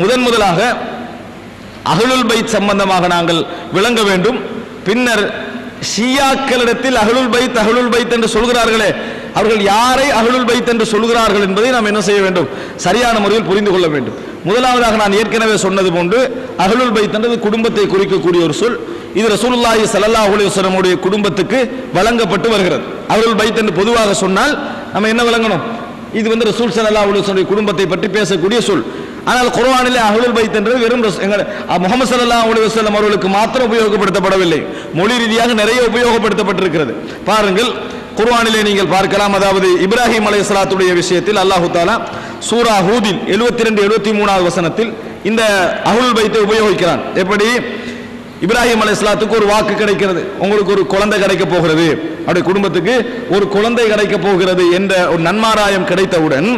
முதன் முதலாக அகலுல் பைத் சம்பந்தமாக நாங்கள் விளங்க வேண்டும். பின்னர் ஷியாக்களிடத்தில் அகலுல் பைத் அகலுல் பைத் என்று சொல்கிறார்களே அவர்கள் யாரை அகலுல் பைத் என்று சொல்கிறார்கள் என்பதை நாம் என்ன செய்ய வேண்டும்? சரியான முறையில் புரிந்து கொள்ள வேண்டும். முதலாவதாக நான் ஏற்கனவே சொன்னது போன்று அகலுல் பைத் என்றது குடும்பத்தை குறிக்கக்கூடிய ஒரு சொல். இது ரசூலுல்லாஹி ஸல்லல்லாஹு அலைஹி வஸல்லமுடைய குடும்பத்துக்கு வழங்கப்பட்டு வருகிறது. அகலுல் பைத் என்று பொதுவாக சொன்னால் நம்ம என்ன விளங்கணும்? இது வந்து ரசூல் ஸல்லல்லாஹு அலைஹி குடும்பத்தை பற்றி பேசக்கூடிய சொல். ஆனால் குர்ஆனிலே அஹ்லுல் பைத் என்றது வெறும் எங்கள் எங்க அஹ், முஹம்மது ஸல்லல்லாஹு அவர்களுக்கு மாத்திரம் உபயோகப்படுத்தப்படவில்லை. மொழி ரீதியாக நிறைய உபயோகப்படுத்தப்பட்டிருக்கிறது. பாருங்கள் குர்ஆனிலே நீங்கள் பார்க்கலாம். அதாவது இப்ராஹிம் அலைஹிஸ்ஸலாத்துடைய விஷயத்தில் அல்லாஹு தாலா சூரா ஹூதில் 72 73 மூணாவது வசனத்தில் இந்த அஹ்லுல் பைத்தை உபயோகிக்கிறான். எப்படி? இப்ராஹிம் அலைஹிஸ்ஸலாத்துக்கு ஒரு வாக்கு கிடைக்கிறது. உங்களுக்கு ஒரு குழந்தை கிடைக்க போகிறது. அப்படி குடும்பத்துக்கு ஒரு குழந்தை கிடைக்க போகிறது என்ற ஒரு நன்மாராயம் கிடைத்தவுடன்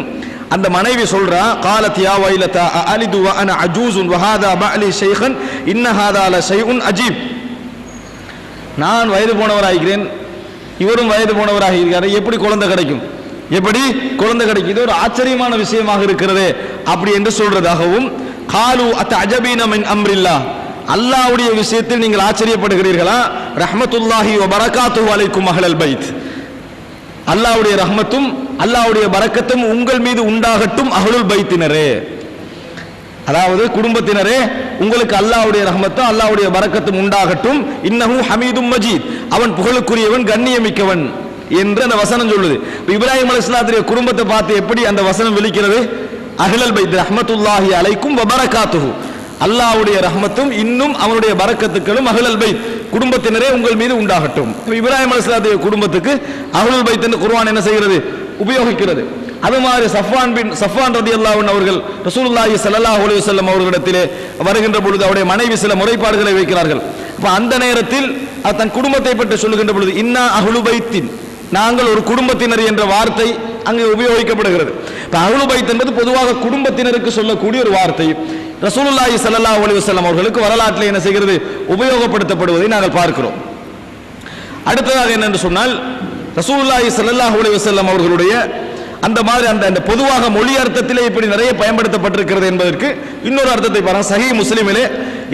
அந்த மனைவி சொல்றா காலத் யா வைலதா அலிது வ அன அஜூசுன் வஹாதா பஅலி ஷைஹன் இன்ன ஹாதா ல ஷைஉன் அஜீப் நான் வயது போனவராகிறேன் இவரும் வயது போனவராக இருக்கிறார் எப்படி குழந்தை கிடைக்கும்? எப்படி? குழந்தை கிடைக்கும். இது ஒரு ஆச்சரியமான விஷயமாக இருக்கிறது. அப்படி என்று சொல்றதாகவும் காலு அத்த அஜபீன மின் அம்ரில்லா. அல்லாஹ்வுடைய விஷயத்தில் நீங்கள் ஆச்சரியப்படுகிறீர்களா? ரஹமத்துல்லாஹி வபரகாத்து அலைக்கும் மகளல் பைத். அல்லாவுடைய ரஹ்மத்தும் அல்லாவுடைய வரக்கத்தும் உங்கள் மீது உண்டாகட்டும் அஹ்லுல் பைத்தினரே. அதாவது குடும்பத்தினரே உங்களுக்கு அல்லாவுடைய ரஹமத்தும் அல்லாவுடைய வரக்கத்தும் உண்டாகட்டும். இன்னமும் ஹமீதும் மஜீத். அவன் புகழுக்குரியவன் கண்ணியமிக்கவன் என்று அந்த வசனம் சொல்லுது. இப்ராஹிம் அலிஸ்லாத்துடைய குடும்பத்தை பார்த்து எப்படி அந்த வசனம் விழிக்கிறது அஹ்லல் பைத் ரஹமத்துல்லாஹி அலைக்கும் வ பரகாத்துஹு அல்லாஹ்வுடைய இன்னும் அவனுடைய பரக்கத்துக்களும் அஹ்லல் பைத். குடும்பத்தினரே உங்கள் மீது உண்டாகட்டும். இப்ராஹிம் அலைஹிஸ்ஸலாத்துடைய குடும்பத்துக்கு அஹ்லுல் பைத் என்று என்ன செய்கிறது? உபயோகிக்கிறது. அது மாதிரி சஃப்வான் பின் சஃபான் ரதி அல்லாவின் அவர்கள் ரசூலுல்லாஹி ஸல்லல்லாஹு அலைஹி வஸல்லம் அவர்களிடத்திலே வருகின்ற பொழுது அவருடைய மனைவி சில முறைப்பாடுகளை வைக்கிறார்கள். இப்போ அந்த நேரத்தில் தன் குடும்பத்தை பற்றி சொல்லுகின்ற பொழுது இன்னா அகுலு பைத்தின். நாங்கள் ஒரு குடும்பத்தினர் என்ற வார்த்தை அங்கே உபயோகிக்கப்படுகிறது. இப்ப பைத் என்பது பொதுவாக குடும்பத்தினருக்கு சொல்லக்கூடிய ஒரு வார்த்தை. ரசூலுல்லாஹி ஸல்லல்லாஹு அலி வஸல்லம் அவர்களுக்கு வரலாற்றில் என்ன செய்கிறது? உபயோகப்படுத்தப்படுவதை நாங்கள் பார்க்கிறோம். அடுத்ததாக என்னென்று சொன்னால் ரசூலுல்லாஹி ஸல்லல்லாஹு அலி வஸல்லம் அவர்களுடைய அந்த மாதிரி அந்த அந்த பொதுவாக மொழி அர்த்தத்திலே இப்படி நிறைய பயன்படுத்தப்பட்டிருக்கிறது என்பதற்கு இன்னொரு அர்த்தத்தை பாருங்க. சஹி முஸ்லிமிலே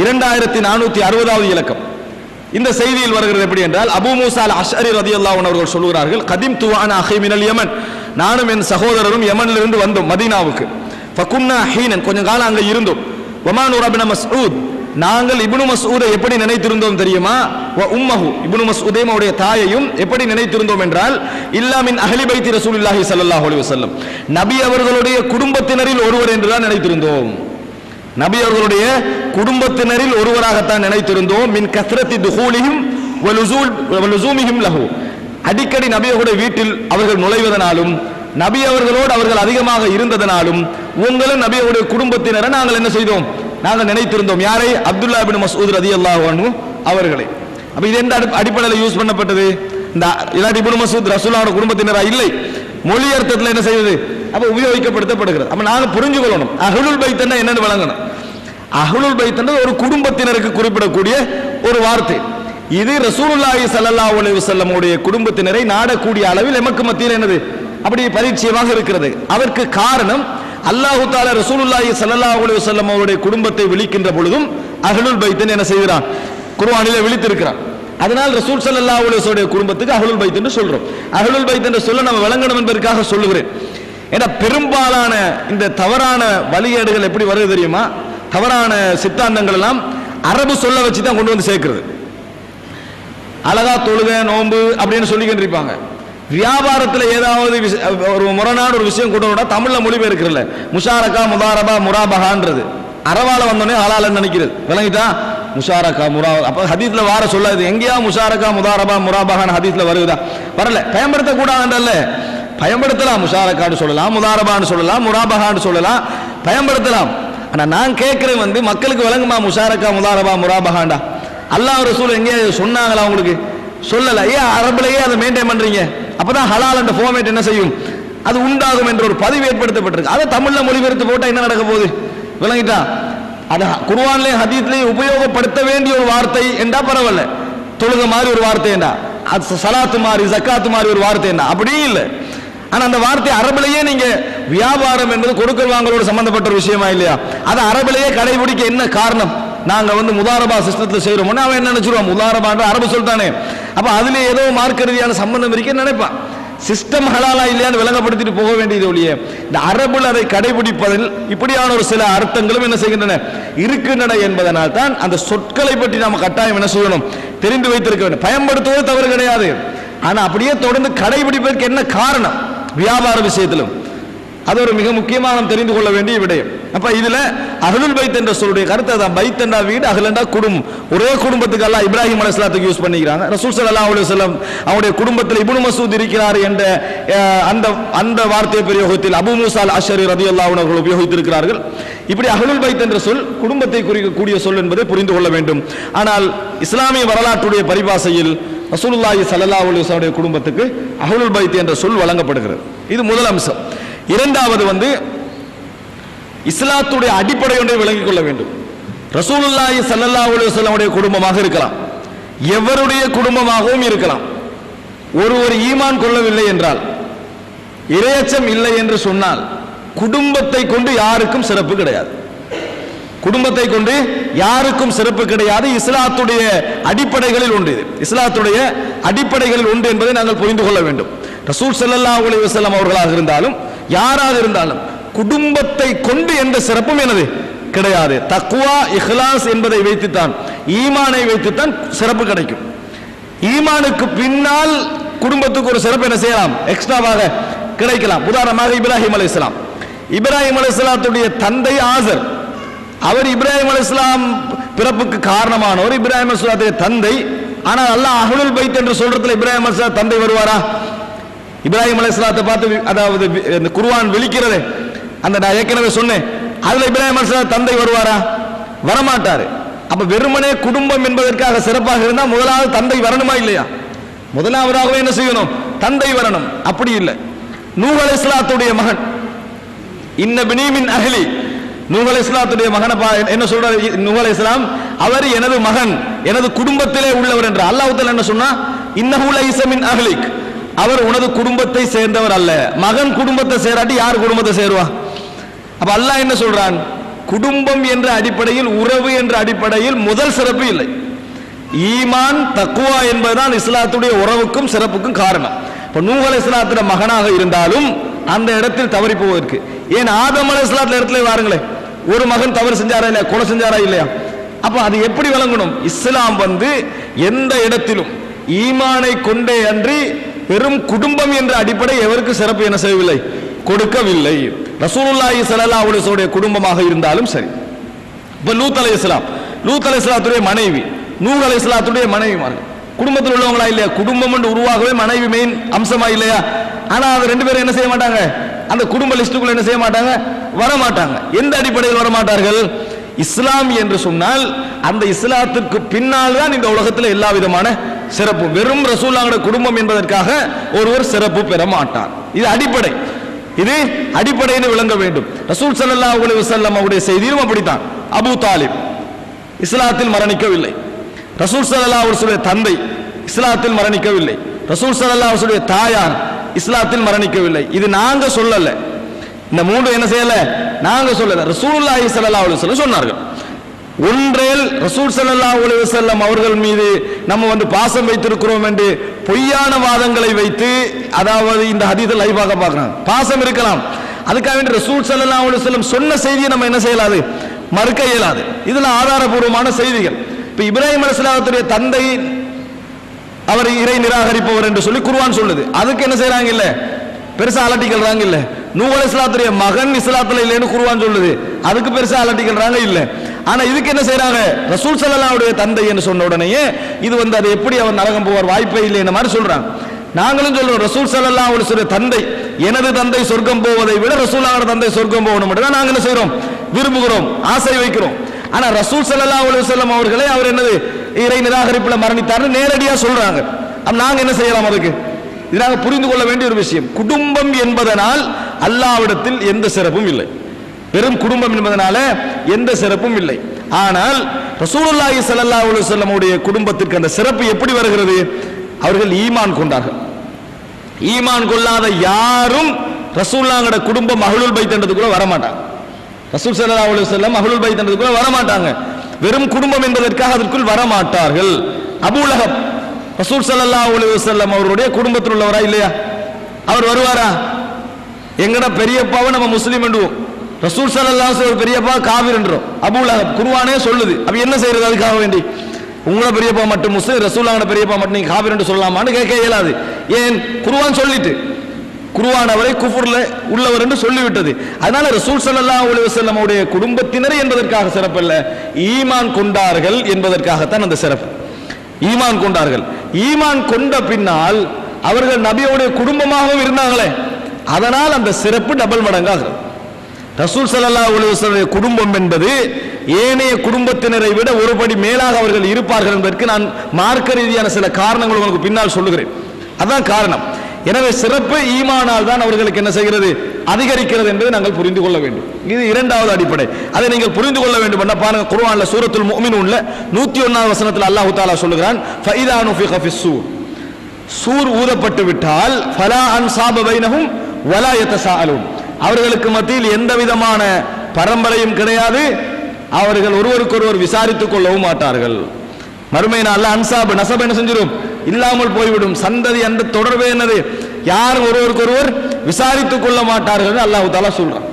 இரண்டாயிரத்தி நானூத்தி அறுபதாவது இலக்கம். இந்த செய்தியில் வருகிறது எப்படி என்றால் அபு மூசால் அஷரி ரதி அல்லாவன் அவர்கள் சொல்கிறார்கள் கதிம் துவான அஹி மினல் யமன். நானும் என் சகோதரரும் யமனிலிருந்து வந்தோம் மதீனாவுக்கு. ஃபகுன்னா ஹீனன். கொஞ்சம் காலம் அங்கே இருந்தோம். வமான் ரபின மஸ்ஊத். நாங்கள் இபுனு மசூதை எப்படி நினைத்திருந்தோம் தெரியுமா? வ உம்மஹு இபுனு மஸ்ஊதையும் அவருடைய தாயையும் எப்படி நினைத்திருந்தோம் என்றால் இல்லாமின் அகலி பைத்தி ரசூலுல்லாஹி ஸல்லல்லாஹு அலி வசல்லம் நபி அவர்களுடைய குடும்பத்தினரில் ஒருவர் என்றுதான் நினைத்திருந்தோம். நபி அவர்களுடைய குடும்பத்தினரில் ஒருவராகத்தான் நினைத்திருந்தோம். மின் கஸ்ரத்தி துஹூலியும் வலுசூல் லஹு. அடிக்கடி நபியோட வீட்டில் அவர்கள் நுழைவதனாலும் நபி அவர்களோடு அவர்கள் அதிகமாக இருந்ததனாலும் உங்களும் நபி குடும்பத்தினரை நாங்கள் என்ன செய்தோம்? நாங்கள் நினைத்திருந்தோம். யாரை? அப்துல்லா பின் மசூத் ரதி அல்லாஹு அவர்களை. அப்ப இது எந்த அடி- அடிப்படையில் யூஸ் பண்ணப்பட்டது? இந்த இல்லாட்டி இபுன் மசூத் ரசூலாவோட குடும்பத்தினரா? இல்லை. மொழி அர்த்தத்தில் என்ன செய்வது அப்ப உபயோகிக்கப்படுத்தப்படுகிறது. அப்ப நாங்க புரிஞ்சு கொள்ளணும் அஹ்லுல் பைத்தன்னா என்னன்னு வழங்கணும் அஹ்லுல் பைத்தன்றது ஒரு குடும்பத்தினருக்கு குறிப்பிடக்கூடிய ஒரு வார்த்தை. இது ரசூலுல்லாஹி ஸல்லல்லாஹு அலைஹி வஸல்லமுடைய குடும்பத்தினரை நாடக்கூடிய அளவில் எமக்கு மத்தியில் என்னது? அப்படி பரிச்சயமாக இருக்கிறது. அதற்கு காரணம் அல்லாஹு தால ரசூலுல்லாஹி ஸல்லல்லாஹு அலைஹி வஸல்லம் அவருடைய குடும்பத்தை விழிக்கின்ற பொழுதும் அகலுல் பைத்தன் என்ன செய்கிறான்? குர்ஆனிலே விழித்திருக்கிறான். அதனால் ரசூல் ஸல்லல்லாஹு அலைஹி வஸல்லம் குடும்பத்துக்கு அகலுல் பைத் என்று சொல்றோம். அகலுல் பைத் என்று சொல்ல நம்ம விளங்கணும் என்பதற்காக சொல்லுகிறேன். ஏன்னா பெரும்பாலான இந்த தவறான வழியேடுகள் எப்படி வருது தெரியுமா? தவறான சித்தாந்தங்கள் எல்லாம் அரபு சொல்ல வச்சு தான் கொண்டு வந்து சேர்க்கிறது. அழகா தொழுக நோன்பு அப்படின்னு சொல்லிக்கிட்டு இருப்பாங்க. வியாபாரத்தில் ஏதாவது ஒரு முரணான ஒரு விஷயம் கொண்டு வந்தா தமிழில் மொழிபெயர்க்கிறல்ல. முஷாரக்கா முதாரபா முராபகான்றது அறவால வந்தோடனே ஹலாலன்னு நினைக்கிறது. விளங்கிட்டா? முஷாரக்கா முரா அப்போ ஹதீஸில் வார சொல்லாது. எங்கேயா முஷாரக்கா முதாரபா முராபகான் ஹதீஸில் வருதா வரல. பயன்படுத்தக்கூடாதுன்றல்ல. பயன்படுத்தலாம். முஷாரக்கான்னு சொல்லலாம் முதாரபான்னு சொல்லலாம் முராபகான்னு சொல்லலாம். பயன்படுத்தலாம். ஆனால் நான் கேட்குறேன் வந்து மக்களுக்கு விளங்குமா முஷாரக்கா முதாரபா முராபகாண்டா அல்லாஹ் ரசூல் எங்கேயா சொன்னாங்களா உங்களுக்கு? சொல்லலை. ஏன் அரபுலையே அதை மெயின்டைன் பண்ணுறீங்க அப்பதான் ஹலால் என்ற ஃபார்மேட் என்ன செய்யும்? அது உண்டாகும் என்ற ஒரு பதிவு ஏற்படுத்தப்பட்டிருக்கு. அதை தமிழ்ல மொழிபெயர்த்து போட்டா என்ன நடக்க போகுது? விளங்கிட்டா? அது குர்வான்லயும் ஹதீத்லயும் உபயோகப்படுத்த வேண்டிய ஒரு வார்த்தை என்றா பரவாயில்ல. தொழுக மாதிரி ஒரு வார்த்தை என்றா? அது சலாத்து மாதிரி ஜக்காத்து மாதிரி ஒரு வார்த்தை என்ன அப்படியும் இல்லை. ஆனா அந்த வார்த்தை அரபிலேயே நீங்க வியாபாரம் என்பது கொடுக்கல் வாங்கலோடு சம்பந்தப்பட்ட ஒரு விஷயமா இல்லையா? அது அரபிலேயே கடைபிடிக்க என்ன காரணம்? நாங்க வந்து முதாரபா சிஸ்டத்தில் செய்யறோம்னா அவன் என்ன நினைச்சிருவான்? முதாரபான்ற அரபு சொல்லிட்டானே. அப்ப அதுல ஏதோ மார்க்க ரீதியான சம்பந்தம் இருக்கே நினைப்பான். சிஸ்டம் ஹலாலா இல்லையான்னு விளங்கப்படுத்திட்டு போக வேண்டியது ஒழிய இந்த அரபுல அதை கடைபிடிப்பதில் இப்படியான ஒரு சில அர்த்தங்களும் என்ன செய்கின்றன? இருக்கின்றன என்பதனால் தான் அந்த சொற்களை பற்றி நாம கட்டாயம் என்ன செய்யணும் தெரிந்து வைத்திருக்க வேண்டும். பயன்படுத்துவது தவறு கிடையாது. ஆனா அப்படியே தொடர்ந்து கடைபிடிப்பதற்கு என்ன காரணம்? வியாபார விஷயத்திலும். அது ஒரு மிக முக்கியமாக நாம் தெரிந்து கொள்ள வேண்டிய விடயம். அப்ப இதுல அகலுல் பைத் என்ற சொல்லுடைய கருத்தை தான் பைத் என்றா வீடு அகலண்டா குடும்பம் ஒரே குடும்பத்துக்கு அல்லாஹ் இப்ராஹிம் அலைஹிஸ்ஸலாத்துக்கு யூஸ் பண்ணிக்கிறாங்க. ரசூல் சல்லா அலி சொல்லம் அவருடைய குடும்பத்தில் இபுனு மசூத் இருக்கிறார் என்ற அந்த அந்த வார்த்தையை பிரயோகத்தில் அபு மூசா அஷரி ரதி அல்லா அவர்கள் உபயோகித்திருக்கிறார்கள். இப்படி அகலுல் பைத் என்ற சொல் குடும்பத்தை குறிக்கக்கூடிய சொல் என்பதை புரிந்து கொள்ள வேண்டும். ஆனால் இஸ்லாமிய வரலாற்றுடைய பரிபாசையில் ரசூலுல்லாஹி சல்லா அலைஹி குடும்பத்துக்கு அகலுல் பைத் என்ற சொல் வழங்கப்படுகிறது. இது முதல் அம்சம். இரண்டாவது வந்து இஸ்லாத்துடைய அடிப்படை ஒன்றை விளங்கிக் கொள்ள வேண்டும். ரசூலுல்லாஹி ஸல்லல்லாஹு அலைஹி குடும்பமாக இருக்கலாம். எவருடைய குடும்பமாகவும் இருக்கலாம். ஒருவர் ஈமான் கொள்ளவில்லை என்றால் இரையச்சம் இல்லை என்று சொன்னால் குடும்பத்தை கொண்டு யாருக்கும் சிறப்பு கிடையாது. குடும்பத்தை கொண்டு யாருக்கும் சிறப்பு கிடையாது. இஸ்லாத்துடைய அடிப்படைகளில் ஒன்று இது. இஸ்லாத்துடைய அடிப்படைகளில் ஒன்று என்பதை நாங்கள் புரிந்து கொள்ள வேண்டும். ரசூல் செல்லல்லா அலைஹி வசலம் அவர்களாக இருந்தாலும் யாராக இருந்தாலும் குடும்பத்தை கொண்டு எந்த சிறப்பும் எனது கிடையாது. தக்குவா இஹ்லாஸ் என்பதை வைத்துத்தான் ஈமானை வைத்துத்தான் சிறப்பு கிடைக்கும். ஈமானுக்கு பின்னால் குடும்பத்துக்கு ஒரு சிறப்பு என்ன செய்யலாம்? எக்ஸ்ட்ராவாக கிடைக்கலாம். உதாரணமாக இப்ராஹிம் அலைஹிஸ்ஸலாம். இப்ராஹிம் அலைஹிஸ்ஸலாத்துடைய தந்தை ஆசர். அவர் இப்ராஹிம் அலைஹிஸ்ஸலாம் பிறப்புக்கு காரணமானவர். இப்ராஹிம் அலைஹிஸ்ஸலாத்துடைய தந்தை. ஆனால் அல்லாஹ் அஹ்லுல் பைத் என்று சொல்றதுல இப்ராஹிம் அலைஹிஸ்ஸலாம் தந்தை வருவாரா? இப்ராஹிம் அலிஸ்லாத்தை பார்த்து அதாவது இந்த குருவான் விழிக்கிறது. அந்த நான் ஏற்கனவே சொன்னேன். அதுல இப்ராஹிம் அலைஹிஸ்ஸலாம் தந்தை வருவாரா? வரமாட்டாரு. அப்ப வெறுமனே குடும்பம் என்பதற்காக சிறப்பாக இருந்தா முதலாவது தந்தை வரணுமா இல்லையா? முதலாவதாகவே என்ன செய்யணும்? தந்தை வரணும். அப்படி இல்லை. நூஹ் அலைஹிஸ்ஸலாத்துடைய மகன். இன்ன பினீமின் அகலி நூஹ் அலைஹிஸ்ஸலாத்துடைய மகனை என்ன சொல்றாரு? நூஹ் அலி இஸ்லாம் அவர் எனது மகன் எனது குடும்பத்திலே உள்ளவர் என்று அல்லாஹ் என்ன சொன்னா? இன்னஹு லைஸ மின் அஹ்லிக். அவர் உனது குடும்பத்தை சேர்ந்தவர் அல்ல. மகன் குடும்பத்தை சேராட்டி யார் குடும்பத்தை சேருவா? அப்ப அல்லாஹ் என்ன சொல்றான்? குடும்பம் என்ற அடிப்படையில் உறவு என்ற அடிப்படையில் முதல் சிறப்பு இல்லை. ஈமான் தக்குவா என்பதுதான் இஸ்லாத்துடைய உறவுக்கும் சிறப்புக்கும் காரணம். இப்ப நூகல் அலைஹிஸ்ஸலாத்துடைய மகனாக இருந்தாலும் அந்த இடத்தில் தவறி போவதற்கு. ஏன் ஆதம் அலைஹிஸ்ஸலாத்துல இடத்துல வாருங்களேன். ஒரு மகன் தவறு செஞ்சாரா இல்லையா? கொலை செஞ்சாரா இல்லையா? அப்ப அது எப்படி விளங்கணும்? இஸ்லாம் வந்து எந்த இடத்திலும் ஈமானை கொண்டே அன்றி வெறும் குடும்பம் என்ற அடிப்படை எவருக்கு சிறப்பு என்ன செய்யவில்லை? கொடுக்கவில்லை. ரசூலுல்லாஹி ஸல்லல்லாஹு அலைஹி வஸல்லம் குடும்பமாக இருந்தாலும் சரி. இப்ப லூத் அலை இஸ்லாம் லூத் அலை இஸ்லாத்துடைய மனைவி நூர் அலை இஸ்லாத்துடைய மனைவிமார்கள். குடும்பத்தில் உள்ளவங்களா இல்லையா? குடும்பம் என்று உருவாகவே மனைவி மெயின் அம்சமா இல்லையா? ஆனா அது ரெண்டு பேரும் என்ன செய்ய மாட்டாங்க? அந்த குடும்ப லிஸ்டுக்குள்ள என்ன செய்ய மாட்டாங்க? வர மாட்டாங்க எந்த அடிப்படையில் வர மாட்டார்கள் இஸ்லாம் என்று சொன்னால் அந்த இஸ்லாத்துக்கு பின்னால் தான் இந்த உலகத்தில் எல்லா விதமான சிறப்பு. வெறும் ரசூல்லாங்கட குடும்பம் என்பதற்காக ஒருவர் சிறப்பு பெற மாட்டார். இது அடிப்படை. இது அடிப்படையில் விளங்க வேண்டும். ரசூல் சல்லா அலைஹி வசல்லம் அவருடைய செய்தியும் அப்படித்தான். அபூ தாலிப் இஸ்லாத்தில் மரணிக்கவில்லை. ரசூல் சல்லா அவர்களுடைய தந்தை இஸ்லாத்தில் மரணிக்கவில்லை. ரசூல் சல்லா அவர்களுடைய தாயார் இஸ்லாத்தில் மரணிக்கவில்லை. இது நாங்க சொல்லல. இந்த மூன்று என்ன செய்யல? நாங்க சொல்லல. ரசூலுல்லாஹி ஸல்லல்லாஹு அலைஹி சொன்னார்கள். ஒன்றேல் ரசூல் சல்லா அலைஹி அவர்கள் மீது நம்ம வந்து பாசம் வைத்திருக்கிறோம் என்று பொய்யான வாதங்களை வைத்து அதாவது இந்த ஹதீஸை லைவாக பார்க்கலாம் பாசம் இருக்கலாம். அதுக்காக வேண்டி ரசூல் சல்லா அலைஹி சொன்ன செய்தியை நம்ம என்ன செய்யலாது? மறுக்க இயலாது. இதுல ஆதாரபூர்வமான செய்திகள். இப்ப இப்ராஹிம் அலைஹிஸ்ஸலாத்துடைய தந்தை அவர் இறை நிராகரிப்பவர் என்று சொல்லி குருவான் சொல்லுது. அதுக்கு என்ன செய்யறாங்க இல்ல? பெருசா அலட்டிக்கிறாங்க இல்ல? நூஹ் அலைஹிஸ்ஸலாத்துடைய மகன் இஸ்லாத்துல இல்லைன்னு குருவான் சொல்லுது. அதுக்கு பெருசா அலட்டிக்கிறாங்க இல்லை? ஆனா இதுக்கு என்ன செய்யறாங்க ரசூல் சல்லாவுடைய தந்தை என்று சொன்ன உடனேயே இது வந்து அது எப்படி அவர் நரகம் போவார் வாய்ப்பே இல்லை என்ன மாதிரி சொல்றாங்க. நாங்களும் சொல்றோம் ரசூல் சல்லா ஒரு தந்தை எனது தந்தை சொர்க்கம் போவதை விட ரசூலாவோட தந்தை சொர்க்கம் போகணும் மட்டும் தான் நாங்க என்ன செய்யறோம் விரும்புகிறோம் ஆசை வைக்கிறோம். ஆனா ரசூல் சல்லா அலைஹி வஸல்லம் அவர்களே அவர் என்னது இறை நிராகரிப்புல மரணித்தார்னு நேரடியா சொல்றாங்க. நாங்க என்ன செய்யலாம் அதுக்கு? இதாக புரிந்து கொள்ள வேண்டிய ஒரு விஷயம். குடும்பம் என்பதனால் அல்லாவிடத்தில் எந்த சிறப்பும் இல்லை. வெறும் குடும்பம் என்பதனால எந்த சிறப்பும் இல்லை. ஆனால் ரசூலுல்லாஹி ஸல்லல்லாஹு அலைஹி வஸல்லம் உடைய குடும்பத்திற்கு அந்த சிறப்பு எப்படி வருகிறது? அவர்கள் ஈமான் கொண்டார்கள். ஈமான் கொள்ளாத யாரும் ரசூல்லாங்கட குடும்பம் அஹ்லுல் வர வரமாட்டாங்க. ரசூல் ஸல்லல்லாஹு அலைஹி வஸல்லம் அஹ்லுல் பைத்ன்றதுக்குள்ள வரமாட்டாங்க. வெறும் குடும்பம் என்பதற்காக அதற்குள் வரமாட்டார்கள். அபூலகம் ரசூல் ஸல்லல்லாஹு அலைஹி வஸல்லம் அவருடைய குடும்பத்தில் உள்ளவரா இல்லையா? அவர் வருவாரா? எங்கட பெரியப்பாவை நம்ம முஸ்லீம் என்றுவோம் ரசூல் ஸல்லல்லாஹு ஒரு பெரியப்பா காவிர்ன்றோம் அபுல் அபூலஹப் குருவானே சொல்லுது. அப்ப என்ன செய்யறது அதுக்காக வேண்டி? உங்களோட பெரியப்பா மட்டும் முஸ்லிம் ரசூல்லாங்கட பெரியப்பா மட்டும் நீங்க காவிர் என்று சொல்லலாமான்னு கேட்க இயலாது. ஏன்? குருவான் சொல்லிட்டு. குருவான் அவரை குஃபுர்ல உள்ளவர் என்று சொல்லிவிட்டது. அதனால ரசூல் சல்லா அலைஹி வஸல்லம் குடும்பத்தினர் என்பதற்காக சிறப்பல்ல ஈமான் கொண்டார்கள் என்பதற்காகத்தான் அந்த சிறப்பு. ஈமான் கொண்டார்கள். ஈமான் கொண்ட பின்னால் அவர்கள் நபியோடைய குடும்பமாகவும் இருந்தாங்களே. அதனால் அந்த சிறப்பு டபுள் மடங்காகிறது. ரசூல் சல்லா அலைஹி குடும்பம் என்பது ஏனைய குடும்பத்தினரை விட ஒருபடி மேலாக அவர்கள் இருப்பார்கள் என்பதற்கு நான் மார்க்க ரீதியான சில காரணங்கள் உங்களுக்கு பின்னால் சொல்லுகிறேன். அதான் காரணம். எனவே சிறப்பு ஈமானால் தான் அவர்களுக்கு என்ன செய்கிறது? அதிகரிக்கிறது என்பதை நாங்கள் புரிந்து கொள்ள வேண்டும். இது இரண்டாவது அடிப்படை. அதை நீங்கள் புரிந்து கொள்ள வேண்டும் என்ன பாருங்க. குர்ஆன்ல சூரத்துல் முஃமினூன்ல 101வது வசனத்தில் அல்லாஹ் தஆலா சொல்லுகிறான் ஃபைதா நுஃபிக ஃபிஸ்ஸூர் சூர். ஊதப்பட்டு விட்டால் ஃபலா அன்சாப பைனஹும் வலா யதசாஅலூன். அவர்களுக்கு மத்தியில் எந்த விதமான பரம்பரையும் கிடையாது. அவர்கள் ஒருவருக்கொருவர் விசாரித்துக் கொள்ளவும் மாட்டார்கள். மறுமை நாள் அன்சாப் நசப் என்ன செஞ்சிடும் இல்லாமல் போய்விடும். சந்ததி அந்த தொடர்பு என்னது? யாரும் ஒருவருக்கொருவர் விசாரித்துக் கொள்ள மாட்டார்கள் அல்லாஹு தாலா சொல்றான்.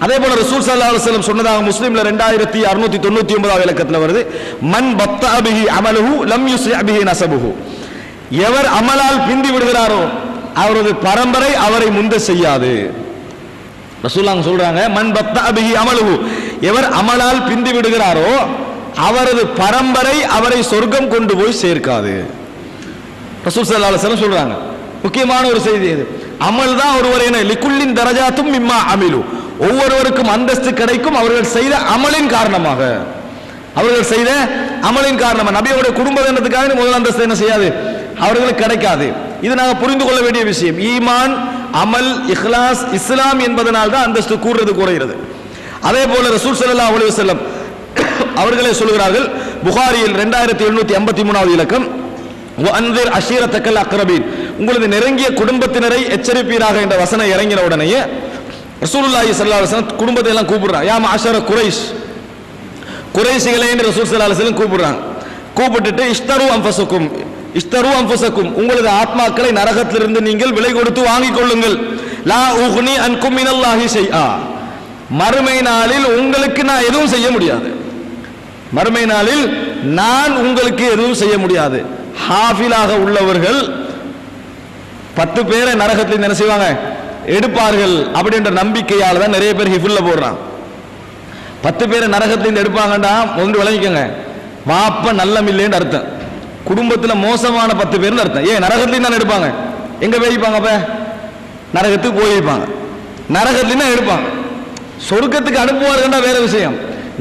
அதே போல ரசூல் சல்லா அலுவலம் சொன்னதாக முஸ்லீம்ல ரெண்டாயிரத்தி அறுநூத்தி தொண்ணூத்தி ஒன்பதாவது இலக்கத்தில் வருது. மண் பத்த அபிஹி அமலுஹு லம் யுஸ்ரி அபிஹி நசபுஹு. எவர் அமலால் பிந்தி விடுகிறாரோ அவரது பரம்பரை அவரை முந்த செய்யாது. ரசூலாங்க சொல்றாங்க மண் பத்த அபிஹி அமலுகு எவர் அமலால் பிந்தி விடுகிறாரோ அவரது பரம்பரை அவரை சொர்க்கம் கொண்டு போய் சேர்க்காது. ரசூல் ஸல்லல்லாஹு சொல்றாங்க. முக்கியமான ஒரு செய்தி இது. அமல் தான் ஒருவர் என்ன லிக்குல்லின் தரஜாத்தும் மிம்மா அமிலு. ஒவ்வொருவருக்கும் அந்தஸ்து கிடைக்கும் அவர்கள் செய்த அமலின் காரணமாக. அவர்கள் செய்த அமலின் காரணமாக. நபியோடைய குடும்ப தினத்துக்காக முதல் அந்தஸ்து என்ன செய்யாது? அவர்களுக்கு கிடைக்காது. இது நாங்கள் புரிந்து கொள்ள வேண்டிய விஷயம். ஈமான் அமல் இஹ்லாஸ் இஸ்லாம் என்பதனால் தான் அந்தஸ்து கூறுறது குறைகிறது அதே போல ரசூல் சல்லா அலைஹி செல்லம் அவர்களே சொல்கிறார்கள் புகாரியில் ரெண்டாயிரத்தி எழுநூத்தி ஐம்பத்தி மூணாவது இலக்கம் அன்பிர் அஷீரத்தக்கல் அக்ரபீன். உங்களது நெருங்கிய குடும்பத்தினரை எச்சரிப்பீராக என்ற வசனம் இறங்கின உடனேயே ரசூலுல்லாஹி ஸல்லல்லாஹு அலைஹி வஸல்லம் குடும்பத்தை எல்லாம் கூப்பிடுறான் யா மாஷர குரைஷ். குறைசிகளே என்று ரசூல் ஸல்லல்லாஹு அலைஹி வஸல்லம் கூப்பிடுறாங்க. கூப்பிட்டுட்டு இஷ்தரு அம்பசக்கும் இஷ்தரு அம்பசக்கும். உங்களது ஆத்மாக்களை நரகத்திலிருந்து நீங்கள் விலை கொடுத்து வாங்கிக் கொள்ளுங்கள். லா உஹ்னி அன்கும் மினல்லாஹி ஷைஆ. மறுமை நாளில் உங்களுக்கு நான் எதுவும் செய்ய முடியாது. மறுமை நாளில் நான் உங்களுக்கு எதுவும் செய்ய முடியாது. ஹாஃபிலாக உள்ளவர்கள் பத்து பேரை நரகத்தில் என்ன செய்வாங்க? எடுப்பார்கள் அப்படின்ற நம்பிக்கையால் தான் நிறைய பேர் ஹிஃபுல்ல போடுறான். பத்து பேரை நரகத்திலிருந்து எடுப்பாங்கன்னா ஒன்று விளங்கிக்கோங்க. வாப்ப நல்லம் இல்லைன்னு அர்த்தம். குடும்பத்தில் மோசமான பத்து பேர்னு அர்த்தம். ஏன் நரகத்திலையும் தான் எடுப்பாங்க. எங்க போய் வைப்பாங்க அப்ப? நரகத்துக்கு போய் வைப்பாங்க நரகத்திலையும் தான் எடுப்பாங்க. சொர்க்கத்துக்கு அனுப்புவார்கள்னா வேற விஷயம்.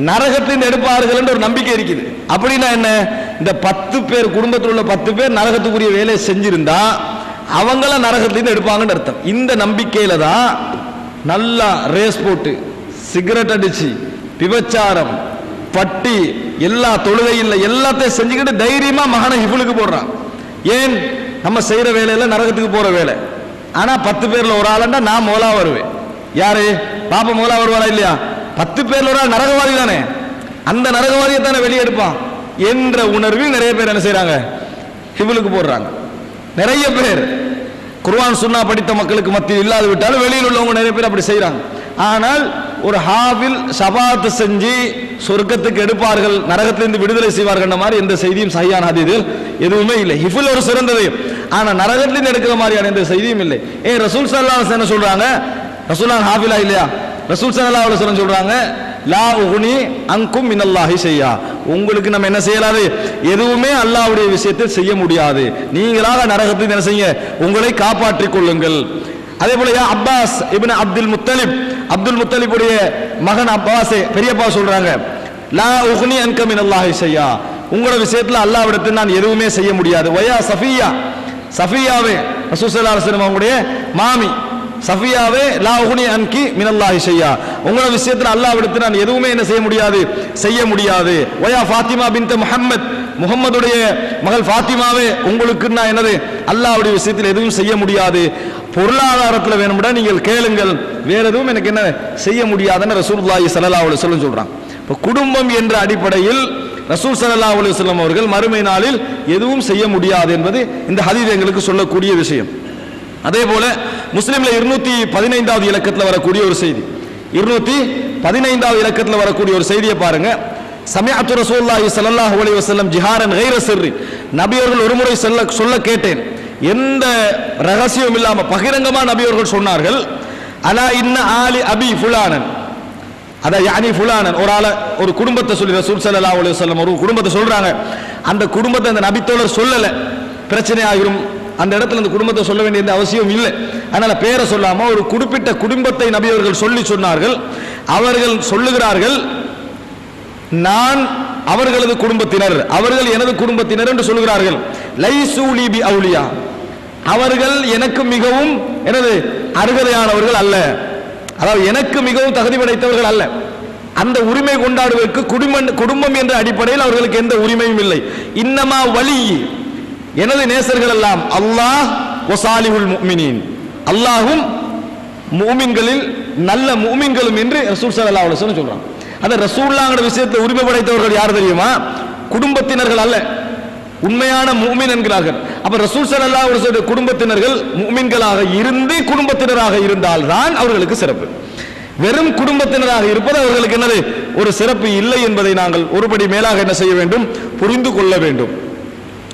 நரகத்திலிருந்து எடுப்பார்கள் ஒரு நம்பிக்கை இருக்குது. அப்படின்னா என்ன? இந்த பத்து பேர் குடும்பத்தில் உள்ள பத்து பேர் நரகத்துக்குரிய வேலையை செஞ்சிருந்தா அவங்கள நரகத்திலிருந்து எடுப்பாங்கன்னு அர்த்தம். இந்த நம்பிக்கையில தான் நல்லா ரேஸ் போட்டு சிகரெட் அடிச்சு விபச்சாரம் பட்டி எல்லா தொழுகையில் எல்லாத்தையும் செஞ்சுக்கிட்டு தைரியமா மகனை ஹிஃபுலுக்கு போடுறான். ஏன்? நம்ம செய்யற வேலையில நரகத்துக்கு போற வேலை. ஆனா பத்து பேர்ல ஒரு ஆளுண்டா நான் மோலா வருவேன். யாரு? பாப்பா மோலா வருவாரா இல்லையா? பத்து பேர்ல ஒரு ஆள் நரகவாதி தானே. அந்த நரகவாதியை தானே வெளியே எடுப்பான் என்ற உணர்வில் நிறைய பேர் என்ன செய்யறாங்க ஹிபுலுக்கு போடுறாங்க. நிறைய பேர். குர்வான் சுண்ணா படித்த மக்களுக்கு மத்தியில் இல்லாது விட்டாலும் வெளியில் உள்ளவங்க நிறைய பேர் அப்படி செய்யறாங்க ஆனால் ஒரு ஹாஃபில் சபாத்து செஞ்சு சொர்க்கத்துக்கு எடுப்பார்கள் நரகத்திலிருந்து விடுதலை செய்வார்கள் மாதிரி எந்த செய்தியும் சரியான ஹதீதில் எதுவுமே இல்லை. ஹிஃபுல் ஒரு சிறந்தது. ஆனால் நரகத்திலிருந்து எடுக்கிற மாதிரியான எந்த செய்தியும் இல்லை. ஏ ரசூல் சல்லா என்ன சொல்றாங்க? ரசூலான் ஹாஃபிலா இல்லையா? ரசூல் சல்லா அலுவலம் சொல்றாங்க லா உகுனி அங்கும் மினல்லாஹி செய்யா உங்களுக்கு நம்ம என்ன செய்யலாது? எதுவுமே அல்லாவுடைய விஷயத்தில் செய்ய முடியாது. நீங்களாக நரகத்தில் என்ன செய்ய உங்களை காப்பாற்றிக் கொள்ளுங்கள். அதே போல யா Abbas ibn Abdul Muttalib Abdul முத்தலிபுடைய மகன் அப்பாஸ் பெரியப்பா சொல்றாங்க லா உகுனி அன்க மினல்லாஹி செய்யா உங்களோட விஷயத்துல அல்லாஹ்விடத்தில் நான் எதுவுமே செய்ய முடியாது. வயா சஃபியா சஃபியாவே ரசூல் ஸல்லல்லாஹு அலைஹி வஸல்லம் அவங்களுடைய மாமி சஃபியாவே லா உஹ்னி அன்கி மினல்லாஹி ஷையா. உங்களோட விஷயத்துல அல்லாஹ் விடுத்து நான் எதுவுமே என்ன செய்ய முடியாது செய்ய முடியாது. வயா ஃபாத்திமா பின்த் முஹம்மத் முகம்மதுடைய மகள் ஃபாத்திமாவே உங்களுக்கு நான் என்னது? அல்லாவுடைய விஷயத்தில் எதுவும் செய்ய முடியாது. பொருளாதாரத்தில் வேணும்டா நீங்கள் கேளுங்கள். வேற எதுவும் எனக்கு என்ன செய்ய முடியாதுன்னு ரசூல்லாஹி ஸல்லல்லாஹு அலைஹி வஸல்லம் சொல்றான். இப்போ குடும்பம் என்ற அடிப்படையில் ரசூல் சல்லா அலி சொல்லம் அவர்கள் மறுமை நாளில் எதுவும் செய்ய முடியாது என்பது இந்த ஹதீஸ் எங்களுக்கு சொல்லக்கூடிய விஷயம். அதே போல முஸ்லீம்ல இருநூத்தி பதினைந்தாவது இலக்கத்தில் வரக்கூடிய ஒரு செய்தி. இருநூத்தி பதினைந்தாவது இலக்கத்தில் வரக்கூடிய ஒரு செய்தியை பாருங்க. சமயத்து ரசூல்லாஹி சல்லாஹ் அலி வசல்லம் ஜிஹாரன் கைர சிறி நபி ஒருமுறை ஒரு முறை சொல்ல சொல்ல கேட்டேன். எந்த ரகசியம் இல்லாம பகிரங்கமா நபியவர்கள் சொன்னார்கள் அலா இன்ன ஆலி அபி ஃபுலானன். அத யானி ஃபுலானன் ஒரு ஆளை ஒரு குடும்பத்தை சொல்லி ரசூல் சல்லா அலி வல்லம் ஒரு குடும்பத்தை சொல்றாங்க. அந்த குடும்பத்தை அந்த நபித்தோழர் சொல்லலை. பிரச்சனை ஆகிரும் அந்த இடத்துல அந்த குடும்பத்தை சொல்ல வேண்டிய அவசியம் இல்லை. அதனால பேரை சொல்லாம ஒரு குறிப்பிட்ட குடும்பத்தை நபி அவர்கள் சொல்லி சொன்னார்கள். அவர்கள் சொல்லுகிறார்கள் நான் அவர்களது குடும்பத்தினர். அவர்கள் எனது குடும்பத்தினர் என்று சொல்கிறார்கள். லைசூலி பி அவுலியா. அவர்கள் எனக்கு மிகவும் எனது அருகதையானவர்கள் அல்ல. அதாவது எனக்கு மிகவும் தகுதி படைத்தவர்கள் அல்ல. அந்த உரிமை கொண்டாடுவதற்கு குடும்பம் குடும்பம் என்ற அடிப்படையில் அவர்களுக்கு எந்த உரிமையும் இல்லை. இன்னமா வலி. எனது நேசர்கள் எல்லாம் அல்லாஹ் ஒசாலிவுல் முஃமினீன். அல்லாஹும் மூமின்களில் நல்ல மூமின்களும் என்று ரசூல் ஸல்லல்லாஹு அலைஹி சொல்றாங்க. அந்த ரசூல்லாங்கிற விஷயத்தை உரிமை படைத்தவர்கள் யார் தெரியுமா? குடும்பத்தினர்கள் அல்ல. உண்மையான மூமின் என்கிறார்கள் அப்ப ரசூல் ஸல்லல்லாஹு ஒரு குடும்பத்தினர்கள் மூமின்களாக இருந்து குடும்பத்தினராக இருந்தால் தான் அவர்களுக்கு சிறப்பு. வெறும் குடும்பத்தினராக இருப்பது அவர்களுக்கு என்னது? ஒரு சிறப்பு இல்லை என்பதை நாங்கள் ஒருபடி மேலாக என்ன செய்ய வேண்டும்? புரிந்து கொள்ள வேண்டும்.